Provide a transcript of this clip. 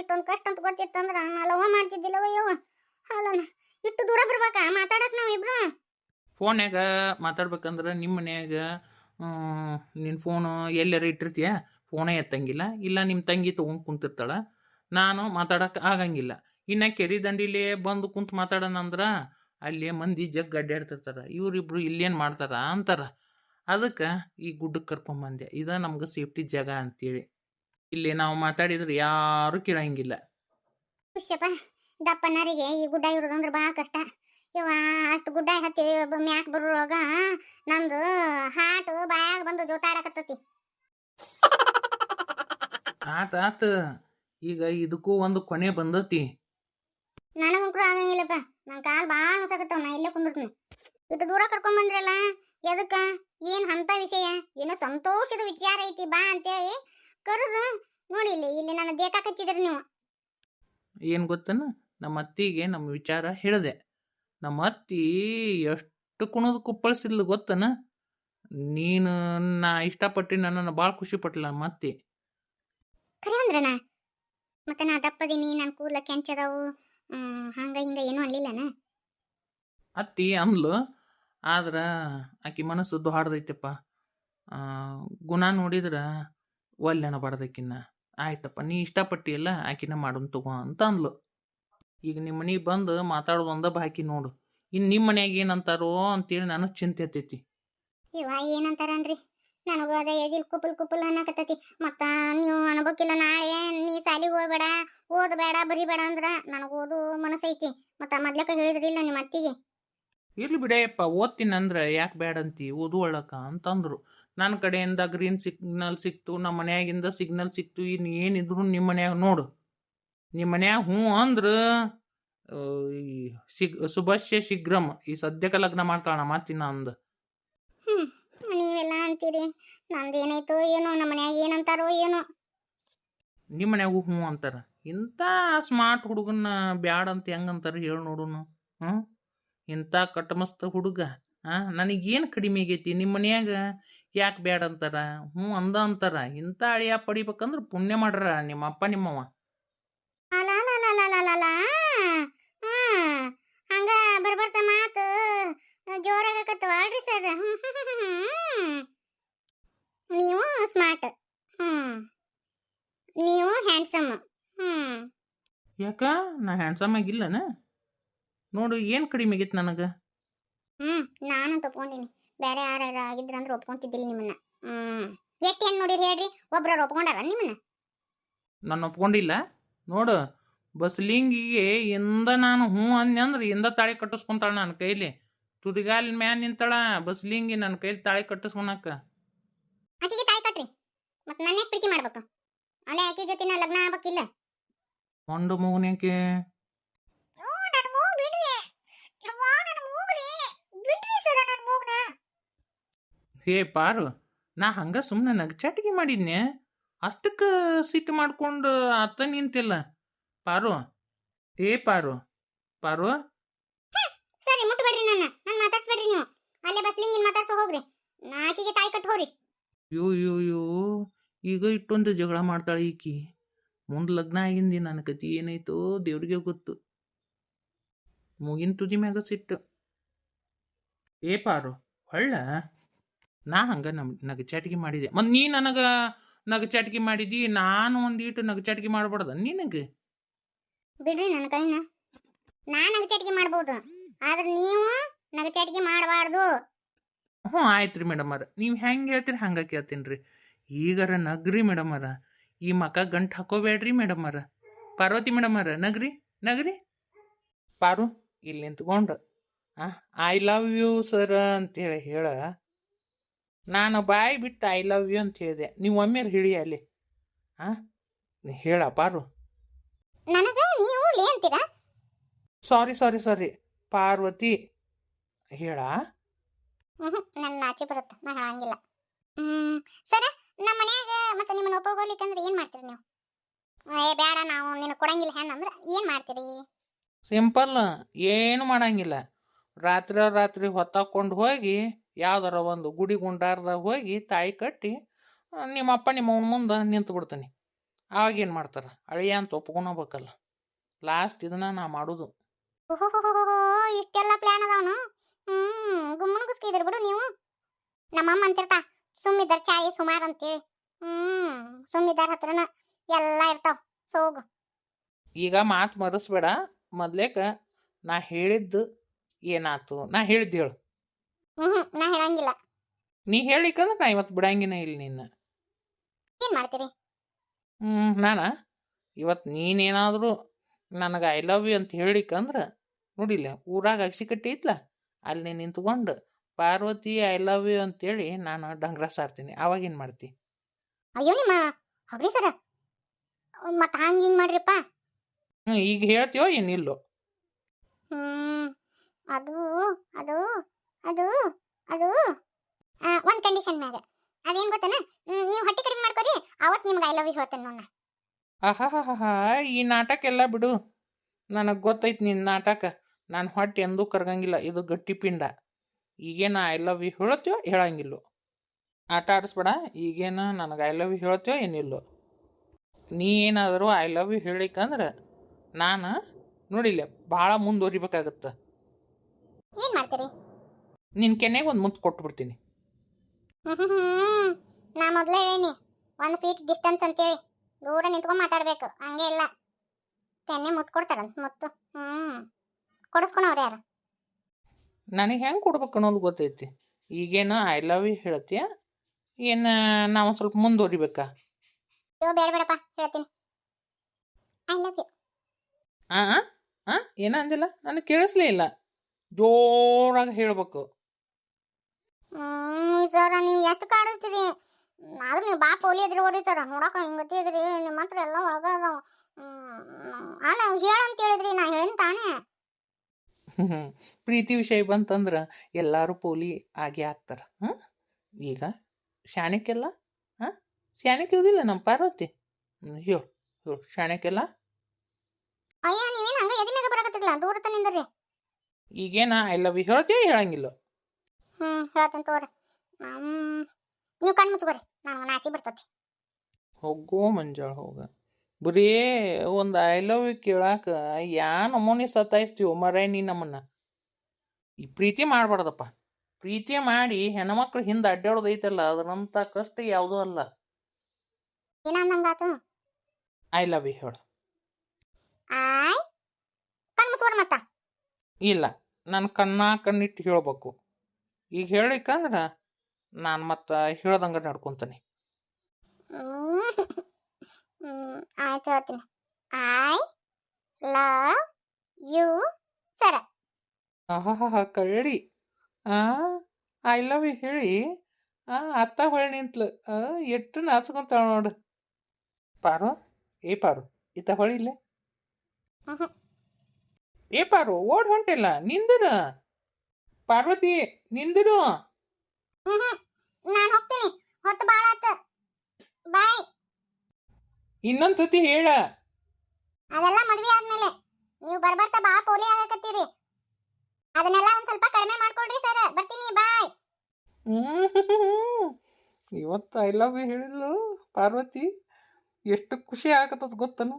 ಇಷ್ಟೊಂದು ಕಷ್ಟ ಅಂತ ಗೊತ್ತಿತ್ತಂದ್ರ ನಾ ಲವ ಮಾಡ್ತಿದ್ದಿಲ್ಲವ ಯವ್ವ. ಇಷ್ಟು ಇಟ್ಟು ದೂರ ಬರ್ಬೇಕಾ? ಮಾತಾಡಕ್ ನಾವಿಬ್ರು? ಫೋನ್ಯಾಗ ಮಾತಾಡ್ಬೇಕಂದ್ರೆ ನಿಮ್ಮ ಮನ್ಯಾಗ ನಿನ್ನ ಫೋನು ಎಲ್ಲಾರ ಇಟ್ಟಿರ್ತೀಯ? ಫೋನೇ ಎತ್ತಂಗಿಲ್ಲ, ಇಲ್ಲ ನಿಮ್ಮ ತಂಗಿ ತೊಗೊಂಡು ಕುಂತಿರ್ತಾಳ. ನಾನು ಮಾತಾಡಕ್ಕೆ ಆಗಂಗಿಲ್ಲ. ಇನ್ನು ಕೆರೆ ದಂಡಿಲಿ ಬಂದು ಕುಂತು ಮಾತಾಡೋಣ ಅಂದ್ರೆ ಅಲ್ಲಿ ಮಂದಿ ಜಗ್ ಅಡ್ಡಾಡ್ತಿರ್ತಾರೆ ಇವರಿಬ್ರು ಇಲ್ಲೇನು ಮಾಡ್ತಾರ ಅಂತಾರ. ಅದಕ್ಕೆ ಈ ಗುಡ್ಡಕ್ಕೆ ಕರ್ಕೊಂಬಂದೆ ಇದು ನಮ್ಗೆ ಸೇಫ್ಟಿ ಜಾಗ ಅಂತೇಳಿ. ಇಲ್ಲಿ ನಾವು ಮಾತಾಡಿದ್ರೆ ಯಾರು ಕೇಳಂಗಿಲ್ಲ ಖುಷಿಯಪ್ಪ ದಪ್ಪನರಿಗೆ ಈ ಗುಡ್ಡ ಇರೋದಂದ್ರೆ ಭಾಳ ಕಷ್ಟ. ಇವ ಅಷ್ಟು ಗುಡ್ಡ ಹತ್ತಿ ಮ್ಯಾಕ್ ರೋಗ ನಂದು ಹಾಟು ಬಾಯಾಗ ಬಂದು ಜೋತಾಡಕತ್ತತಿ. ಆತ ಆತ. ಈಗ ಇದಕ್ಕೂ ಒಂದು ಕೊನೆ ಬಂದತಿ. ನನಗಂಕೂ ಆಗಂಗಿಲ್ಲಪ್ಪ. ನನ್ನ ಕಾಲು ಭಾಳ ಹೊಸಾಕತ್ತವ ನಾ ಇಲ್ಲೇ ಕುಂದಿರ್ತೀನಿ. ಇಟ್ಟು ದೂರ ಕರ್ಕೊಂಬಂದ್ರಲ್ಲ ಎದಕ್ಕ? ಏನು ಅಂತ ವಿಷಯ? ಏನೋ ಸಂತೋಷದ ವಿಚಾರ ಐತಿ ಬಾ ಅಂತೇಳಿ ಕರೆದು ನೋಡಿ ಇಲ್ಲಿ ಇಲ್ಲಿ ನನ್ನ ದೇಕಾಕ್ ಹಚ್ಚಿದ್ರಿ ನೀವು. ಏನು ಗೊತ್ತನ? ನಮ್ಮ ಅತ್ತಿಗೆ ನಮ್ಮ ವಿಚಾರ ಹೇಳಿದೆ. ನಮ್ಮ ಅತ್ತಿ ಎಷ್ಟು ಕುಣದು ಕುಪ್ಪಳಿಸಿದ್ಲು ಗೊತ್ತನ? ನೀನು ನಾ ಇಷ್ಟಪಟ್ಟು ನನ್ನನ್ನು ಭಾಳ ಖುಷಿ ಪಟ್ಲ ನಮ್ಮ ಅತ್ತಿ. ಖರೆ ಮತ್ತೆ ನಾ ದಪ್ಪದೀನಿ ನನ್ನ ಕೂದಲ ಕೆಂಚದವು ಹಂಗ ಹಿಂಗ ಏನೂ ಅನ್ಲಿಲ್ಲನ? ಅತ್ತಿ ಅಂದ್ಲು ಆದ್ರೆ ಆಕಿ ಮನಸ್ಸು ದೊಡ್ಡದೈತಪ್ಪ ಗುಣ ನೋಡಿದ್ರೆ ಒಲ್ಲೆನ ಬಡ್ದಕ್ಕಿನ್ನ ಆಯ್ತಪ್ಪ, ನೀ ಇಷ್ಟಪಟ್ಟಿಯಲ್ಲ ಆಕಿನ ಮಾಡೋನ್ ತಗೋ ಅಂತ ಅಂದ್ಲು ಈಗ ನಿಮ್ಮ ಮನೆಗೆ ಬಂದು ಮಾತಾಡೋದು ಒಂದ ಬಾಕಿ ನೋಡು. ಇನ್ನು ನಿಮ್ಮ ಮನ್ಯಾಗ ಏನಂತಾರೋ ಅಂತೇಳಿ ನನಗೆ ಚಿಂತೆ ಇರ್ತೈತಿ ಇವ ಏನಂತಾರನ್ರಿ? ನನಗೂ ಅದ ಎದಿಲ್ ಕುಪಲ್ ಕುಪಲ್ ಅನ್ನಕತ್ತೈತಿ. ಮತ್ತ ನೀವು ಅನ್ಬೇಕಿಲ್ಲ, ನಾಳೆ ನೀ ಸಾಲಿಗೆ ಹೋಗ್ಬೇಡ, ಓದಬೇಡ, ಬರಿಬೇಡ ಅಂದ್ರ ನನಗೆ ಓದು ಮನಸ್ಸೈತಿ ಮತ್ತ ಮೊದ್ಲಕ್ಕ ಹೇಳಿದ್ರಿಲ್ಲ ನಿಮ್ಮ ಅತ್ತಿಗೆ. ಇರ್ಲಿ ಬಿಡೆಯಪ್ಪ ಓದ್ತೀನಿ ಅಂದ್ರೆ ಯಾಕೆ ಬೇಡ ಅಂತಿ? ಓದು ಒಳಕ ಅಂತಂದ್ರು. ನನ್ನ ಕಡೆಯಿಂದ ಗ್ರೀನ್ ಸಿಗ್ನಲ್ ಸಿಕ್ತು ನಮ್ಮ ಮನ್ಯಾಗಿಂದ ಸಿಗ್ನಲ್ ಸಿಕ್ತು ಇನ್ನು ಏನಿದ್ರು ನಿಮ್ಮ ಮನ್ಯಾಗ ನೋಡು. ನಿಮ್ಮ ಮನ್ಯಾಗ ಹ್ಞೂ ಅಂದ್ರೆ ಸಿಗ್ ಸುಭಾಷ್ಯ ಶೀಘ್ರಂ ಈ ಸದ್ಯಕ್ಕೆ ಲಗ್ನ ಮಾಡ್ತಾಳ ಮಾತಿನ ಅಂದ. ನೀವೆಲ್ಲ ಅಂತೀರಿ? ನಂದೇನಾಯ್ತು ಏನೋ ನಮ್ಮ ಮನ್ಯಾಗ ಏನಂತಾರೋ ಏನೋ. ನಿಮ್ಮ ಮನ್ಯಾಗೂ ಹ್ಞೂ ಅಂತಾರ. ಇಂಥ ಸ್ಮಾರ್ಟ್ ಹುಡುಗನ ಬ್ಯಾಡ ಅಂತ ಹೆಂಗಂತಾರ ಹೇಳಿ ನೋಡುನು ಹ್ಞೂ ಇಂಥ ಕಟ್ಟಮಸ್ತ ಹುಡುಗ ಹಾಂ ನನಗೇನು ಕಡಿಮೆ ಆಗೈತಿ? ನಿಮ್ಮ ಮನ್ಯಾಗ ಯಾಕೆ ಬೇಡ ಅಂತಾರ? ಹ್ಞೂ ಅಂದ ಅಂತಾರ. ಇಂಥ ಅಳಿಯ ಪಡಿಬೇಕಂದ್ರೆ ಪುಣ್ಯ ಮಾಡ್ರ ನಿಮ್ಮ ಅಪ್ಪ ನಿಮ್ಮವ ಹಂಗ ಬರ್ಬರ್ತ ಮಾತು ಜೋರಾಗಕತ್ತವಾಳ್ರಿ ಸರ್? ನೀವು ಸ್ಮಾರ್ಟ್ ನೀವು ಹ್ಯಾಂಡ್ಸಮ್ ಹ್ಞೂ ಯಾಕ? ನಾ ಹ್ಯಾಂಡ್ಸಮ್ ಆಗಿಲ್ಲನ? ನೋಡು ಏನು ಕಡಿಮೆ ಆಗಿತ್ತು ನನಗೆ? ಹ್ಮ್ ನಾನು ಒಪ್ಕೊಂಡಿನಿ. ಬೇರೆ ಯಾರು ಆಗಿದ್ರಂದ್ರೆ ಒಪ್ಕೊಂತಿದ್ದಿಲ್ಲ ನಿಮ್ಮನ್ನ. ಹ್ಮ್. ಎಷ್ಟು ಹೆಣ್ಣು ನೋಡಿರಿ ಹೇಳ್ರಿ? ಒಬ್ರು ಒಪ್ಕೊಂಡಾರ ನಿಮ್ಮನ್ನ? ನಾನು ಒಪ್ಕೊಂಡಿಲ್ಲ. ನೋಡು ಬಸ್ಲಿಂಗಿಗೆ ಇಂದ ನಾನು ಹ್ಞೂ ಅಂದೆ ಅಂದ್ರೆ ಇಂದ ತಾಳಿ ಕಟ್ಟಿಸ್ಕೊಂತಾಳ ನನ್ನ ಕೈಲಿ. ತುದಿಗಾಲ್ ಮ್ಯಾನ್ ನಿಂತಾಳ ಬಸ್ಲಿಂಗಿ ನನ್ನ ಕೈಲಿ ತಾಳಿ ಕಟ್ಟಿಸ್ಕೊಳಕ ಆಕಿಗೆ ತಾಳಿ ಕಟ್ರಿ. ಮತ್ತೆ ನನ್ನ ಪ್ರೀತಿ ಮಾಡ್ಬೇಕು? ಅಲ್ಲೇ ಆಕಿ ಜೊತೆ ನಾ ಲಗ್ನ ಆಗ್ಬೇಕಿಲ್ಲ? ಒಂದು ಮಗನಿಗೆ ಓ, ನನ್ ಮೂಗ್ ಬಿಡ್ರಿ. ಯವ್ವಾ, ನನ್ ಮೂಗ್ರಿ. ಬಿಡ್ರಿ ಸರ ನನ್ ಮೂಗ್ನ. ಹೇ ಪಾರು ನಾ ಹಂಗ ಸುಮ್ಮನೆ ನಗಚಾಟಿಗೆ ಮಾಡಿದ್ನೆ. ಅಷ್ಟಕ್ಕೆ ಸಿಟ್ಟು ಮಾಡ್ಕೊಂಡು ಅತ್ತ ನಿಂತಿಲ್ಲ. ಪಾರು ಏ ಪಾರು ಪಾರು. ಸರಿ ಮುಟ್ಬೇಡ್ರಿ ನನ್ನ ನನ್ನ ಮಾತಾಡ್ಸ್ಬೇಡ್ರಿ ನೀವು. ಅಲ್ಲೇ ಬಸ್ಲಿಂಗಿನ್ ಮಾತಾಡ್ಸೋ ಹೋಗ್ರಿ. ನಾಕಿಗೆ ತಾಯಿ ಕಟ್ ಹೋಗ್ರಿ. ಯೋ ಯೋ ಯೋ ಈಗ ಇಟ್ಟೊಂದು ಜಗಳ ಮಾಡ್ತಾಳೆ ಈಕಿ. ಮುಂದೆ ಲಗ್ನ ಆಗಿಂದಿ ನನ್ನ ಕತಿ ಏನಾಯ್ತು ದೇವ್ರಿಗೆ ಗೊತ್ತು. ಮುಗಿನ ತುದಿ ಮ್ಯಾಗ ಸಿಟ್ಟು. ಏ ಪಾರು ಹೊಳ್ಳ. ನಾ ಹಂಗ ನಮ್ ನಗಚಾಟಿಗೆ ಮಾಡಿದೆ. ಮತ್ತು ನೀ ನನಗೆ ನಗಚಾಟಿಗೆ ಮಾಡಿದಿ ನಾನು ಒಂದೀಟು ನಗಚಾಟಿಗೆ ಮಾಡಬಾರ್ದ ನಿನಗೆ? ಬಿಡ್ರಿ ನನ್ನ ಕೈನ. ನಾ ನಗಚಾಟಿಕೆ ಮಾಡ್ಬೋದು ಆದ್ರೆ ನೀವು ನಗಚಾಟಿಕೆ ಮಾಡಬಾರ್ದು. ಹ್ಞೂ ಆಯ್ತು ರೀ ಮೇಡಮರ ನೀವು ಹೆಂಗೆ ಹೇಳ್ತೀರಿ ಹಂಗೆ ಕೇಳ್ತೀನಿ ರೀ ಈಗರ ನಗ್ರಿ ಮೇಡಮರ ಈ ಮಕ ಗಂಟು ಹಾಕೋಬೇಡ್ರಿ ಮೇಡಮರ ಪಾರ್ವತಿ ಮೇಡಮರ ನಗ್ರಿ ನಗ್ರಿ. ಪಾರು ಇಲ್ಲಿ ನಿಂತ್ಕೊಂಡು. ಐ ಲವ್ ಯು ಸರ್ ಅಂತೇಳಿ ಹೇಳ. ನಾನು ಬಾಯಿ ಬಿಟ್ಟು ಐ ಲವ್ ಯು ಅಂತ ಹೇಳಿದೆ. ನೀವು ಒಮ್ಮೆ ಹೇಳಿ ಅಲ್ಲಿ. ಹಾಂ ಹೇಳ ಪಾರು ನನಗ ನೀವು ಲೇ ಅಂತೀರಾ? ಸಾರಿ ಸಾರಿ ಸಾರಿ ಪಾರ್ವತಿ ಹೇಳ. ನನ್ನ ನಾಚಿ ಬರುತ್ತೆ? ನಾ ಹೇಳಂಗಿಲ್ಲ ಹ್ಮ್ ಸರ. ನಮ್ಮ ಮನ್ಯಾಗ ಮತ್ತೆ ನಿಮ್ಮನ್ನ ಒಪ್ಪಗೋಲಿಕ್ಕಂದ್ರೆ ಏನ್ ಮಾಡ್ತೀರಿ ನೀವು? ಏ ಬೇಡ ನಾವು ನಿನಗೆ ಕೊಡಂಗಿಲ್ಲ ಹೆಣ್ಣು ಅಂದ್ರೆ ಏನ್ ಮಾಡ್ತೀರಿ? ಸಿಂಪಲ್ ಏನು ಮಾಡಂಗಿಲ್ಲ. ರಾತ್ರಿ ರಾತ್ರಿ ಹೊತ್ತಾಕೊಂಡು ಹೋಗಿ ಯಾವ್ದಾರ ಒಂದು ಗುಡಿ ಗುಂಡಾರ್ದಾಗ ಹೋಗಿ ತಾಯಿ ಕಟ್ಟಿ ನಿಮ್ಮಪ್ಪ ನಿಮ್ಮ ಅಪ್ಪ ನಿಮ್ಮ ಅವನ ಮುಂದೆ ನಿಂತು ಬಿಡ್ತೀನಿ. ಅವಾಗ ಏನು ಮಾಡ್ತಾರೆ? ಅಳಿಯ ಅಂತ ಒಪ್ಕೊಳಬೇಕಲ್ಲ ಲಾಸ್ಟ್ ಇದನ್ನ ನಾ ಮಾಡೋದು. ಇಷ್ಟೆಲ್ಲ ಪ್ಲಾನ್ ಅದಾವನು? ಹ್ಮ್ ಗುಮ್ಮನ ಬಿಡು ನೀವು. ನಮ್ಮಮ್ಮ ಅಂತಿರ್ತಾ ಸುಮ್ಮಿದ್ದಾರ ಚಾಯಿ ಸುಮಾರು ಅಂತೇಳಿ ಹ್ಮ್ ಸುಮ್ಮಿದ್ದಾರ ಹತ್ರನ ಎಲ್ಲ ಇರ್ತಾವ. ಸೋಗು. ಈಗ ಮಾತು ಮರೆಸ್ಬೇಡ. ಮೊದ್ಲೇಕ ನಾ ಹೇಳಿದ್ದು ಏನಾತು? ನಾ ಹೇಳಿದ್ದು ಹೇಳು. ಹ್ಮ್ ಹ್ಮ್ ನಾ ಹೇಳಂಗಿಲ್ಲ. ನೀ ಹೇಳಿಕಂದ್ರೆ ನಾ ಇವತ್ತು ಬಿಡಂಗಿನ ಇಲ್ಲ ನಿನ್ನ. ಏನ್ ಮಾಡ್ತೀರಿ? ಹ್ಞೂ ನಾನ? ಇವತ್ತು ನೀನೇನಾದರೂ ನನಗೆ ಐ ಲವ್ ಯು ಅಂತ ಹೇಳಿಕಂದ್ರೆ ನೋಡಿಲ್ಲ ಊರಾಗ ಅಕ್ಷಿಕಟ್ಟಿ ಐತ್ಲ ಅಲ್ಲಿ ನಿಂತ್ಕೊಂಡು ಪಾರ್ವತಿ ಐ ಲವ್ ಯು ಅಂತೇಳಿ ನಾನು ಡಂಗ್ರ ಸಾರ್ತೀನಿ ಅವಾಗ ಏನು ಮಾಡ್ತಿ? ಅಯ್ಯೋ ನಿಮ್ಮ ಹೋಗ್ರಿ ಸರ ಮತ್ತೆ ಹಂಗೆ ಹಿಂಗ್ ಮಾಡ್ರಿಪ್ಪ. ಹ್ಞೂ ಈಗ ಹೇಳ್ತೀಯೋ ಏನಿಲ್ಲೋ ಹ್ಮ್ ಅದು ಅದು ಅದು ಅದು. ಒಂದು ಕಂಡೀಷನ್ ಮ್ಯಾಗ. ಅದೇನ್ ಗೊತ್ತನ? ನೀವು ಹೊಟ್ಟೆ ಕಡಿಮೆ ಮಾಡ್ಕೊರಿ ಅವತ್ತು ನಿಮ್ಗೆ ಐ ಲವ್ ಯು ಹೇಳ್ತೇನೆ ನೋಡ ಈ ನಾಟಕ ಎಲ್ಲ ಬಿಡು. ನನಗೆ ಗೊತ್ತೈತಿ ನಿನ್ನ ನಾಟಕ. ನಾನು ಹೊಟ್ಟೆ ಎಂದೂ ಕರ್ಗಂಗಿಲ್ಲ, ಇದು ಗಟ್ಟಿ ಪಿಂಡ. ಈಗೇನು ಐ ಲವ್ ಯು ಹೇಳತ್ಯೋ, ಹೇಳಂಗಿಲ್ಲೋ. ಆಟ ಆಡಿಸ್ಬೇಡ, ಈಗೇನು ನನಗೆ ಐ ಲವ್ ಯು ಹೇಳ್ತೀಯೋ, ಏನಿಲ್ಲೋ. ನೀ ಏನಾದರೂ ಐ ಲವ್ ಯು ಹೇಳಿಕಂದ್ರೆ, ನಾನು ನೋಡಿಲ್ಲ ಭಾಳ ಮುಂದುವರಿಬೇಕಾಗತ್ತೆ ಏನ್ ಮಾಡ್ತೀರಿ? ನಿನ್ ಕೆನೆಗೆ ಒಂದು ಮುತ್ತು ಕೊಟ್ಬಿಡ್ತೀನಿ. ನಾ ಮೊದ್ಲೇ ಹೇಳೀನಿ ಒಂದ್ ಫೀಟ್ ಡಿಸ್ಟೆನ್ಸ್ ಅಂತೇಳಿ. ದೂರ ನಿಂತ್ಕೊಂಡ್ ಮಾತಾಡ್ಬೇಕು ಹಂಗೆ ಇಲ್ಲ. ಕೆನ್ನೆ ಮುತ್ತು ಕೊಡ್ತಾರಂತ ಮುತ್ತು. ಹ್ಮ್. ಕೊಡಿಸ್ಕೊಳವ್ರು ಯಾರು? ನನಗೆ ಹೆಂಗೆ ಕೊಡ್ಬೇಕು ಅನ್ನೋದು ಗೊತ್ತೈತಿ. ಈಗೇನು ಐ ಲವ್ ಯು ಹೇಳ್ತೀಯ? ಏನು ನಾವು ಸ್ವಲ್ಪ ಮುಂದುವರಿಬೇಕಾ ಅಯ್ಯೋ ಬೇಡ ಬೇಡಪ್ಪ ಹೇಳ್ತೀನಿ. ಐ ಲವ್ ಯು ಆ ಆ ಏನಂದಿಲ್ಲ ನನಗೆ ಕೇಳಿಸ್ಲೇ ಇಲ್ಲ. ಜೋರಾಗಿ ಹೇಳ್ಬೇಕು. ಹ್ಮ್ ಸರ ನೀವು ಎಷ್ಟು ಕಾಡಿಸ್ತೀರಿ? ಆದ್ರೆ ನೀವು ಬಾ ಪೋಲಿ ಇದ್ರಿ ಹೋರಿ ಸರ್ ನೋಡಕ ಹಿಂಗತಿ ಇದ್ರಿ ನಿಮ್ಮ ಹತ್ರ ಎಲ್ಲ ಒಳಗ ಅದಾವ. ಅಲ್ಲ ಹೇಳಂತ ಹೇಳಿದ್ರಿ ನಾ ಹೇಳಿನ ತಾನೇ. ಪ್ರೀತಿ ವಿಷಯ ಬಂತಂದ್ರ ಎಲ್ಲರೂ ಪೋಲಿ ಆಗಿ ಆಗ್ತಾರ ಹ್ಮ್? ಈಗ ಶಾಣಕ್ಕೆಲ್ಲ ಹ ಶಾಣಕ್ಕೆ ಇವುದಿಲ್ಲ ನಮ್ಮ ಪಾರ್ವತಿ? ಹೇಳು ಹೇಳು ಶಾಣಕ್ಕೆಲ್ಲ ಅಯ್ಯ ನೀವೇನ್ ಹಂಗ ಎದಿ ಮ್ಯಾಗ ಬರಕತ್ತಿರ್ಲ ದೂರ ತನಿಂದ್ರಿ ಈಗೇನ ಐ ಲವ್ ಯು ಹೇಳ್ತೀಯ ಹೇಳಂಗಿಲ್ಲ. ಹ್ಮ್ ಹೇಳ್ತೇನೆ ತಗೋರಿ. ಹ್ಮ್ ನೀವು ಕಣ್ಣು ಮುಚ್ಕೋರಿ. ನಾನು ನಾಚಿ ಬರ್ತತಿ. ಹೋಗೋ ಮಂಜಾಳ ಹೋಗ. ಬರೀ ಒಂದು ಐ ಲವ್ ಯು ಕೇಳಾಕ ಯಾ ನಮೂನಿ ಸತಾಯಿಸ್ತೀವೋ ಮರ ನೀ ನಮ್ಮನ್ನ? ಈ ಪ್ರೀತಿ ಮಾಡಬಾರ್ದಪ್ಪ. ಪ್ರೀತಿ ಮಾಡಿ ಹೆಣ್ಮಕ್ಳು ಹಿಂದೆ ಅಡ್ಡಾಡೋದು ಐತಲ್ಲ ಅದರಂಥ ಕಷ್ಟ ಯಾವುದೂ ಅಲ್ಲ. ಏನಂದಂಗಾತು ಐ ಲವ್ ಯು ಹೇಳು. ಆಯ್ ಕಣ್ಣು ಮುಚ್ಕೋರಿ ಮತ್ತ. ಇಲ್ಲ ನಾನು ಕಣ್ಣ ಕಣ್ಣಿಟ್ಟು ಹೇಳಬೇಕು. ಈಗ ಹೇಳಿಕಂದ್ರೆ ನಾನು ಮತ್ತೆ ಹೇಳ್ದಂಗೆ ನಡ್ಕೊತೀನಿ. ಆಯ್ತು ಹೇಳ್ತೀನಿ. ಐ ಲವ್ ಯು ಸರ ಆಹಾಹಾ ಕಳ್ಳಿ. ಐ ಲವ್ ಯು ಹೇಳಿ. ಅತ್ತ ಹೊಳೆ ನಿಂತ್ಲು. ಎಷ್ಟು ನಾಚ್ಕೊಂತಾಳ ನೋಡು. ಪಾರು ಏ ಪಾರು ಇತ್ತ ಹೊಳಿಲೆ. ಏ ಪಾರು ಓಡ್ ಹೊಂಟಿಲ್ಲ ನಿಂದಿರು. ಪಾರ್ವತಿ ನಿಂದಿರು. ನಾನು ಹೋಗ್ತೀನಿ. ಹೊತ್ತು ಭಾಳ ಆತ. ಬಾಯ್ ಇನ್ನೊಂದ್ ಸತಿ ಹೇಳ. ಅದೆಲ್ಲ ಮದ್ವೆ ಆದ್ಮೇಲೆ. ನೀವು ಬರ್ಬರ್ತಾ ಬಾ ಪೋಲಿ ಆಗಕತ್ತೀರಿ. ಅದನ್ನೆಲ್ಲ ಒಂದ್ ಸ್ವಲ್ಪ ಕಡಿಮೆ ಮಾಡ್ಕೊಡ್ರಿ ಸರ್. ಬರ್ತೀನಿ ಬಾಯ್ ಇವತ್ತು ಐ ಲವ್ ಯು ಹೇಳಿದ್ಲು ಪಾರ್ವತಿ. ಎಷ್ಟು ಖುಷಿ ಆಗತ್ತದ ಗೊತ್ತನ?